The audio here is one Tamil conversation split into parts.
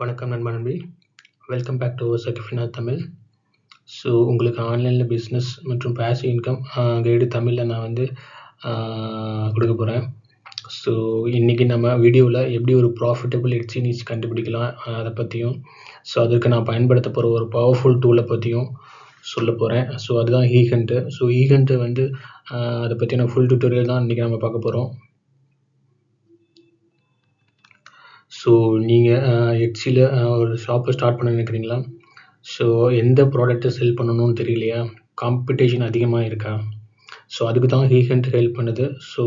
வணக்கம் நண்பா நண்பி. வெல்கம் பேக் டு சர்டிஃபினா தமிழ். ஸோ உங்களுக்கு ஆன்லைனில் பிஸ்னஸ் மற்றும் பேசிவ் இன்கம் கைடு தமிழில் நான் வந்து கொடுக்க போகிறேன் ஸோ இன்றைக்கி நம்ம வீடியோவில் எப்படி ஒரு ப்ராஃபிட்டபிள் எக்ஸ்சேஞ்ச் கண்டுபிடிக்கலாம் அதை பற்றியும் ஸோ அதற்கு நான் பயன்படுத்த போகிற ஒரு பவர்ஃபுல் டூலை பற்றியும் சொல்ல போகிறேன் ஸோ அதுதான் ஈகண்ட்டு ஸோ ஈகண்ட்டு வந்து அதை பற்றின ஃபுல் டியூட்டோரியல் தான் இன்றைக்கி நம்ம பார்க்க போகிறோம் ஸோ நீங்கள் எட்சியில் ஒரு ஷாப்பை ஸ்டார்ட் பண்ண நினைக்கிறீங்களா? ஸோ எந்த ப்ராடக்ட்டை செல் பண்ணணும்னு தெரியலையா? காம்படிஷன் அதிகமாக இருக்கா? ஸோ அதுக்கு தான் ஹீஹண்ட் ஹெல்ப் பண்ணுது. ஸோ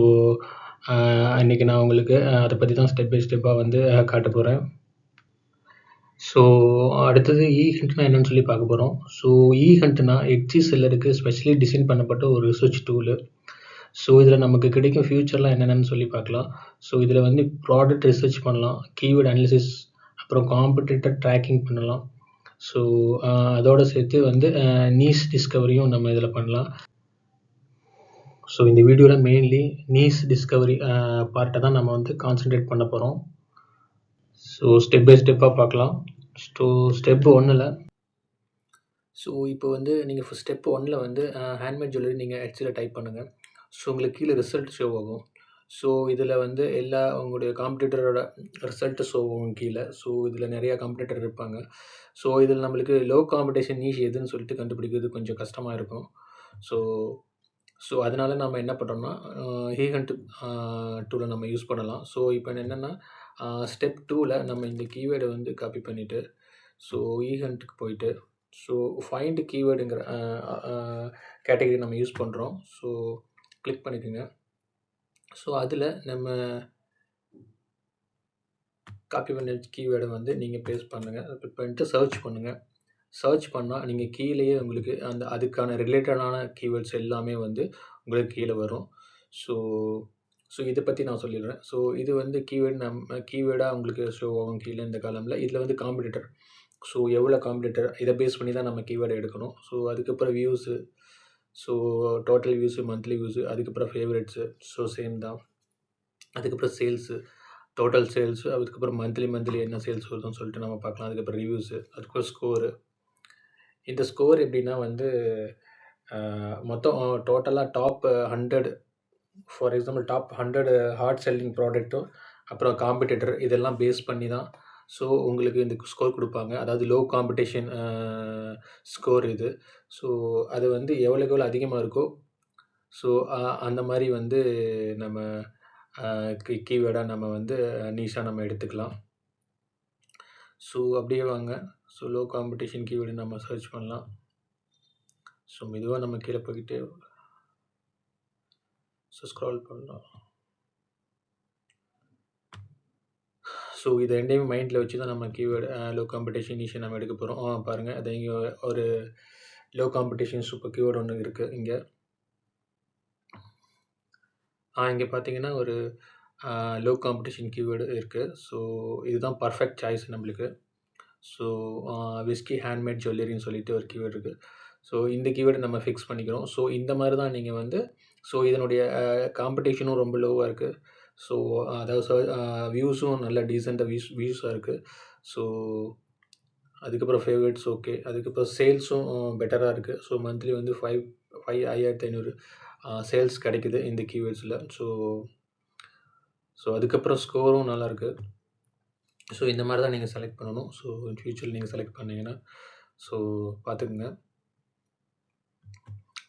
இன்றைக்கி நான் உங்களுக்கு அதை பற்றி தான் ஸ்டெப் பை ஸ்டெப்பாக வந்து காட்ட போகிறேன் ஸோ அடுத்தது இ ஹண்ட்னா என்னன்னு சொல்லி பார்க்க போகிறோம் ஸோ இ ஹண்ட்னா எட்ஜி செல்லருக்கு ஸ்பெஷலி டிசைன் பண்ணப்பட்ட ஒரு ரிசர்ச் டூலு ஸோ இதில் நமக்கு கிடைக்கும் ஃபியூச்சர்லாம் என்னென்னு சொல்லி பார்க்கலாம். ஸோ இதில் வந்து ப்ராடக்ட் ரிசர்ச் பண்ணலாம் கீவேர்ட் அனாலிசிஸ் அப்புறம் காம்படிட்டர் ட்ராக்கிங் பண்ணலாம். ஸோ அதோடு சேர்த்து வந்து நீஸ் டிஸ்கவரியும் நம்ம இதில் பண்ணலாம். ஸோ இந்த வீடியோவில் மெயின்லி நீஸ் டிஸ்கவரி பார்ட்டை தான் நம்ம வந்து கான்சென்ட்ரேட் பண்ண போகிறோம் ஸோ ஸ்டெப் பை ஸ்டெப்பாக பார்க்கலாம். ஸோ ஸ்டெப் ஒன்றில் ஸோ இப்போ வந்து நீங்கள் ஸ்டெப் ஒன்னில் வந்து ஹேண்ட்மேட் ஜுவல்லரி நீங்கள் ஹெட்ஸில் டைப் பண்ணுங்கள் ஸோ உங்களுக்கு கீழே ரிசல்ட் ஷோ ஆகும். ஸோ இதில் வந்து எல்லா உங்களுடைய காம்படிட்டரோட ரிசல்ட்டு ஷோ ஆகும் கீழே. ஸோ இதில் நிறையா காம்படிட்டர் இருப்பாங்க. ஸோ இதில் நம்மளுக்கு லோ காம்படிஷன் நீஷ் எதுன்னு சொல்லிட்டு கண்டுபிடிக்கிறது கொஞ்சம் கஷ்டமாக இருக்கும். ஸோ ஸோ அதனால் நம்ம என்ன பண்ணுறோம்னா ஹீஹண்ட் டூவில் நம்ம யூஸ் பண்ணலாம். ஸோ இப்போ என்னென்னா ஸ்டெப் டூவில் நம்ம இந்த கீவேர்டை வந்து காப்பி பண்ணிவிட்டு ஸோ ஈகண்ட்டுக்கு போயிட்டு ஸோ ஃபைண்ட் கீவேர்டுங்கிற கேட்டகரி நம்ம யூஸ் பண்ணுறோம் ஸோ கிளிக் பண்ணிக்கோங்க. ஸோ அதில் நம்ம காப்பி பண்ண கீவேர்டை வந்து நீங்கள் பேஸ்ட் பண்ணுங்கள் கிளிக் பண்ணிட்டு சர்ச் பண்ணுங்கள் சர்ச் பண்ணால் நீங்கள் கீழேயே உங்களுக்கு அந்த அதுக்கான ரிலேட்டடான கீவேர்ட்ஸ் எல்லாமே வந்து உங்களுக்கு கீழே வரும். ஸோ ஸோ இதை பற்றி நான் சொல்லிடுறேன். ஸோ இது வந்து கீவேர்டு நம்ம கீவேர்டாக உங்களுக்கு ஷோ ஆகும் கீழே இந்த காலமில் இதில் வந்து காம்படிட்டர் ஸோ எவ்வளோ காம்படிட்டர் இதை பேஸ் பண்ணி தான் நம்ம கீவேர்டை எடுக்கணும். ஸோ அதுக்கப்புறம் views so total views monthly views அதுக்கப்புறம் ஃபேவரட்ஸு ஸோ சேம் தான். அதுக்கப்புறம் சேல்ஸு டோட்டல் சேல்ஸு அதுக்கப்புறம் மந்த்லி மந்த்லி என்ன சேல்ஸ் வருதுன்னு சொல்லிட்டு நம்ம பார்க்கலாம். அதுக்கப்புறம் ரிவ்யூஸு அதுக்கப்புறம் ஸ்கோரு இந்த ஸ்கோர் எப்படின்னா வந்து மொத்தம் டோட்டலாக top hundred for example top hundred hard selling ப்ராடக்ட்டும் அப்புறம் காம்படிட்டர் இதெல்லாம் பேஸ் பண்ணி தான் ஸோ உங்களுக்கு இந்த ஸ்கோர் கொடுப்பாங்க. அதாவது லோ காம்படிஷன் ஸ்கோர் இது. ஸோ அது வந்து எவ்வளோக்கு எவ்வளோ அதிகமாக இருக்கோ ஸோ அந்த மாதிரி வந்து நம்ம கீ கீவேர்டாக நம்ம வந்து நீஷாக நம்ம எடுத்துக்கலாம். ஸோ அப்படியே வாங்க. ஸோ லோ காம்படிஷன் கீவேர்டு நம்ம சர்ச் பண்ணலாம். ஸோ மெதுவாக நம்ம கீழே போய்கிட்டே ஸோ ஸ்க்ரால் பண்ணலாம். ஸோ இதை ரெண்டையும் மைண்டில் வச்சு தான் நம்ம கீவேர்டு லோ காம்படிஷன் ஈஸியாக நம்ம எடுக்க போகிறோம் ஆ பாருங்கள் அது இங்கே ஒரு லோ காம்படிஷன் சூப்பர் கீவேர்டு ஒன்று இருக்குது இங்கே. ஆ இங்கே பார்த்தீங்கன்னா ஒரு லோ காம்படிஷன் கீவேர்டு இருக்குது ஸோ இதுதான் பர்ஃபெக்ட் சாய்ஸ் நம்மளுக்கு. ஸோ விஸ்கி ஹேண்ட்மேட் ஜுவல்லரின்னு சொல்லிட்டு ஒரு கீவேர்டு இருக்குது ஸோ இந்த கீவேர்டு நம்ம ஃபிக்ஸ் பண்ணிக்கிறோம். ஸோ இந்த மாதிரி தான் நீங்கள் வந்து ஸோ இதனுடைய காம்படிஷனும் ரொம்ப லோவாக இருக்குது ஸோ அதாவது வியூஸும் நல்ல டீசெண்டாக வியூஸ் வியூஸாக இருக்குது ஸோ அதுக்கப்புறம் ஃபேவரட்ஸ் ஓகே அதுக்கப்புறம் சேல்ஸும் பெட்டராக இருக்குது ஸோ மந்த்லி வந்து ஃபைவ் ஃபைவ் ஐயாயிரத்தி ஐநூறு uh, சேல்ஸ் கிடைக்குது இந்த கீவேர்ட்ஸில் ஸோ ஸோ அதுக்கப்புறம் ஸ்கோரும் நல்லாயிருக்கு ஸோ இந்த மாதிரி தான் நீங்கள் செலக்ட் பண்ணணும். ஸோ ஃப்யூச்சரில் நீங்கள் செலக்ட் பண்ணிங்கன்னா ஸோ பார்த்துக்குங்க.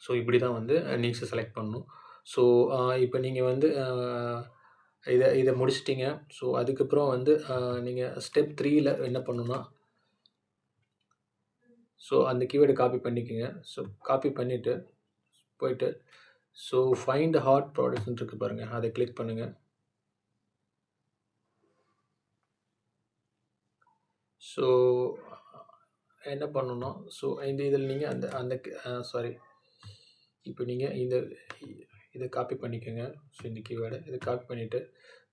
ஸோ இப்படி தான் வந்து நீக்ஸை செலக்ட் பண்ணணும். ஸோ uh, இப்போ நீங்கள் வந்து uh, இதை இதை முடிச்சிட்டிங்க. ஸோ அதுக்கப்புறம் வந்து நீங்கள் ஸ்டெப் த்ரீயில் என்ன பண்ணணும்னா ஸோ அந்த கீவேர்டை காப்பி பண்ணிக்கோங்க. ஸோ காப்பி பண்ணிவிட்டு போயிட்டு ஸோ ஃபைண்ட் ஹாட் ப்ராடக்ட்ஸ்னு இருக்குது பாருங்கள் அதை கிளிக் பண்ணுங்கள் ஸோ என்ன பண்ணணும் ஸோ இந்த இதில் நீங்கள் அந்த அந்த சாரி இப்போ நீங்கள் இந்த இதை காப்பி பண்ணிக்கோங்க. ஸோ இந்த கீவேர்டை இதை காப்பி பண்ணிவிட்டு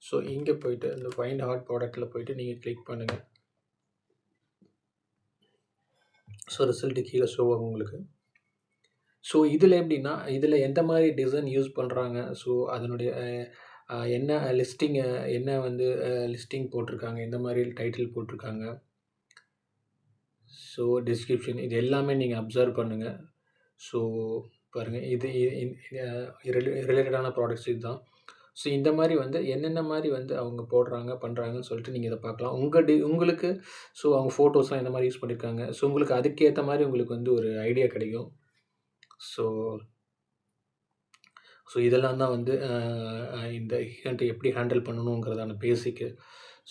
ஸோ இங்கே போயிட்டு இந்த ஃபைண்ட் ஹார்ட் ப்ராடக்ட்டில் போயிட்டு நீங்கள் கிளிக் பண்ணுங்கள் ஸோ ரிசல்ட்டு கீழே ஷோ ஆகும் உங்களுக்கு. ஸோ இதில் எப்படின்னா இதில் எந்த மாதிரி டிசைன் யூஸ் பண்ணுறாங்க ஸோ அதனுடைய என்ன லிஸ்டிங் என்ன வந்து லிஸ்டிங் போட்டிருக்காங்க? எந்த மாதிரி டைட்டில் போட்டிருக்காங்க? ஸோ டிஸ்கிரிப்ஷன் இது எல்லாமே நீங்கள் அப்சர்வ் பண்ணுங்கள் ஸோ பாருங்கள் இது ரிலேட்டடான ப்ராடக்ட்ஸ் இதுதான். ஸோ இந்த மாதிரி வந்து என்னென்ன மாதிரி வந்து அவங்க போடுறாங்க பண்ணுறாங்கன்னு சொல்லிட்டு நீங்கள் இதை பார்க்கலாம். உங்கள் டி உங்களுக்கு ஸோ அவங்க ஃபோட்டோஸ்லாம் எந்த மாதிரி யூஸ் பண்ணியிருக்காங்க ஸோ உங்களுக்கு அதுக்கேற்ற மாதிரி உங்களுக்கு வந்து ஒரு ஐடியா கிடைக்கும். ஸோ ஸோ இதெல்லாம் தான் வந்து இந்த ஈவெண்ட்டை எப்படி ஹேண்டில் பண்ணணுங்கிறதான பேசிக்கு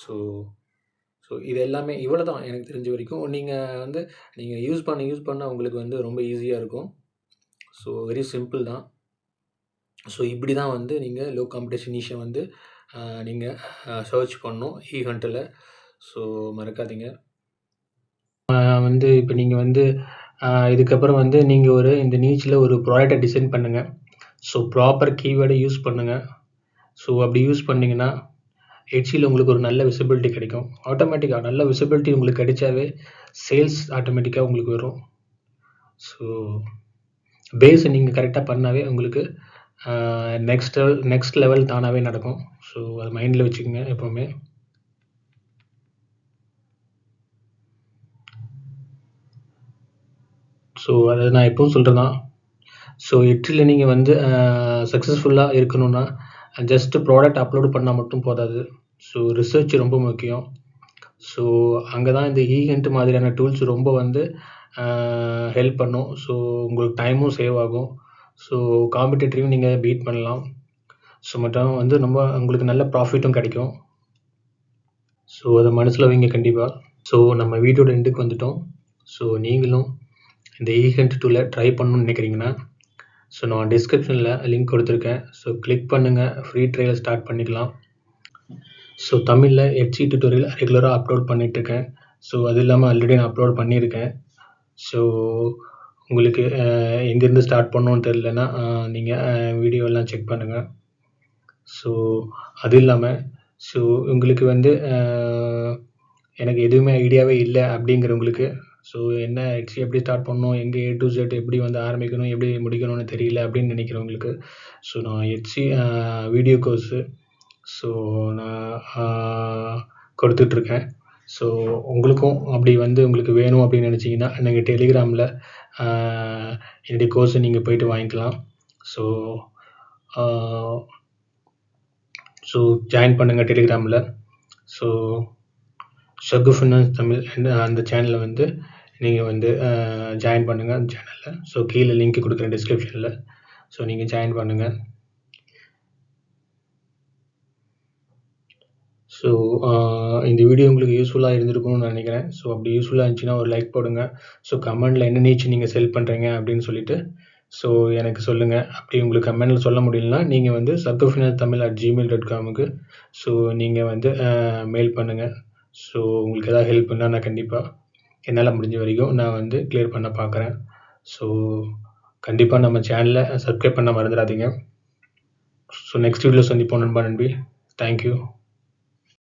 ஸோ ஸோ இது எல்லாமே இவ்வளோ தான் எனக்கு தெரிஞ்ச வரைக்கும். நீங்கள் வந்து நீங்கள் யூஸ் பண்ண யூஸ் பண்ண உங்களுக்கு வந்து ரொம்ப ஈஸியாக இருக்கும். ஸோ வெரி சிம்பிள் தான். ஸோ இப்படி தான் வந்து நீங்கள் லோ காம்படிஷன் நிஷை வந்து நீங்கள் சர்ச் பண்ணணும் ஈ ஹண்ட்டில் ஸோ மறக்காதீங்க. வந்து இப்போ நீங்கள் வந்து இதுக்கப்புறம் வந்து நீங்கள் ஒரு இந்த நீச்சில் ஒரு ப்ராடக்டை டிசைன் பண்ணுங்கள் ஸோ ப்ராப்பர் கீவேர்டை யூஸ் பண்ணுங்கள் ஸோ அப்படி யூஸ் பண்ணிங்கன்னா ஹெட்சியில் உங்களுக்கு ஒரு நல்ல விசிபிலிட்டி கிடைக்கும். ஆட்டோமேட்டிக்காக நல்ல விசிபிலிட்டி உங்களுக்கு கிடைச்சாவே சேல்ஸ் ஆட்டோமேட்டிக்காக உங்களுக்கு வரும். ஸோ பேஸ் நீங்கள் கரெக்டாக பண்ணாவே உங்களுக்கு நெக்ஸ்ட் நெக்ஸ்ட் லெவல் தானாகவே நடக்கும். ஸோ அது மைண்டில் வச்சுக்கோங்க எப்போவுமே. ஸோ அதை நான் எப்பவும் சொல்கிறது தான் ஸோ எட்டில் நீங்கள் வந்து சக்ஸஸ்ஃபுல்லாக இருக்கணும்னா ஜஸ்ட் ப்ராடக்ட் அப்லோடு பண்ணால் மட்டும் போதாது. ஸோ ரிசர்ச் ரொம்ப முக்கியம். ஸோ அங்கே தான் இந்த ஈகெண்ட் மாதிரியான டூல்ஸ் ரொம்ப வந்து ஹெல்ப் பண்ணும். ஸோ உங்களுக்கு டைமும் சேவ் ஆகும். ஸோ காம்படிட்டரையும் நீங்கள் பீட் பண்ணலாம். ஸோ மட்டும் வந்து ரொம்ப உங்களுக்கு நல்ல ப்ராஃபிட்டும் கிடைக்கும். ஸோ அதை மனசில் வைங்க கண்டிப்பாக ஸோ நம்ம வீடியோட எண்டுக்கு வந்துட்டோம். ஸோ நீங்களும் இந்த ஈகெண்ட் டூவில் ட்ரை பண்ணணும்னு நினைக்கிறீங்கன்னா ஸோ நான் டிஸ்கிரிப்ஷனில் லிங்க் கொடுத்துருக்கேன். ஸோ கிளிக் பண்ணுங்கள் ஃப்ரீ ட்ரையல் ஸ்டார்ட் பண்ணிக்கலாம். ஸோ தமிழில் ஹெச்சி டியூட்டோரியல் ரெகுலராக அப்லோட் பண்ணிகிட்ருக்கேன் ஸோ அது இல்லாமல் ஆல்ரெடி நான் அப்லோட் பண்ணியிருக்கேன். ஸோ உங்களுக்கு எங்கேருந்து ஸ்டார்ட் பண்ணணுன்னு தெரிலன்னா நீங்கள் வீடியோலாம் செக் பண்ணுங்கள் ஸோ அது இல்லாமல் ஸோ உங்களுக்கு வந்து எனக்கு எதுவுமே ஐடியாவே இல்லை அப்படிங்கிறவங்களுக்கு ஸோ என்ன எக்ஸ் எப்படி ஸ்டார்ட் பண்ணணும் எங்கே ஏ டு ஜெட் எப்படி வந்து ஆரம்பிக்கணும் எப்படி முடிக்கணும்னு தெரியல அப்படின்னு நினைக்கிறவங்களுக்கு ஸோ நான் ஹெச்சி வீடியோ கோர்ஸு ஸோ நான் கொடுத்துட்ருக்கேன் ஸோ உங்களுக்கும் அப்படி வந்து உங்களுக்கு வேணும் அப்படின்னு நினச்சிங்கன்னா நீங்கள் டெலிகிராமில் என்னுடைய கோர்ஸை நீங்கள் போயிட்டு வாங்கிக்கலாம். ஸோ ஸோ ஜாயின் பண்ணுங்கள் டெலிகிராமில் ஸோ ஷகு ஃபினான்ஸ் தமிழ் அந்த- அந்த சேனலில் வந்து நீங்கள் வந்து ஜாயின் பண்ணுங்கள் அந்த சேனலில் ஸோ கீழே லிங்க் கொடுக்குறேன் டிஸ்கிரிப்ஷனில் ஸோ நீங்கள் ஜாயின் பண்ணுங்கள் ஸோ இந்த வீடியோ உங்களுக்கு யூஸ்ஃபுல்லாக இருந்திருக்கும்னு நினைக்கிறேன். ஸோ அப்படி யூஸ்ஃபுல்லாக இருந்துச்சுன்னா ஒரு லைக் போடுங்க. ஸோ கமெண்டில் என்ன நீச்சு நீங்கள் செல் பண்ணுறீங்க அப்படின்னு சொல்லிட்டு ஸோ எனக்கு சொல்லுங்கள் அப்படி உங்களுக்கு கமெண்டில் சொல்ல முடியலனா நீங்கள் வந்து சத்துஃபினல் தமிழ் அட் ஜிமெயில் டாட் காமுக்கு ஸோ நீங்கள் வந்து மெயில் பண்ணுங்கள் ஸோ உங்களுக்கு எதாவது ஹெல்ப் பண்ணால் நான் கண்டிப்பாக என்னால் முடிஞ்ச வரைக்கும் நான் வந்து கிளியர் பண்ண பார்க்குறேன் ஸோ கண்டிப்பாக நம்ம சேனலை சப்ஸ்கிரைப் பண்ண மறந்துடாதீங்க. ஸோ நெக்ஸ்ட் வீடியோ சந்திப்போம் நண்பா நண்பி. தேங்க்யூ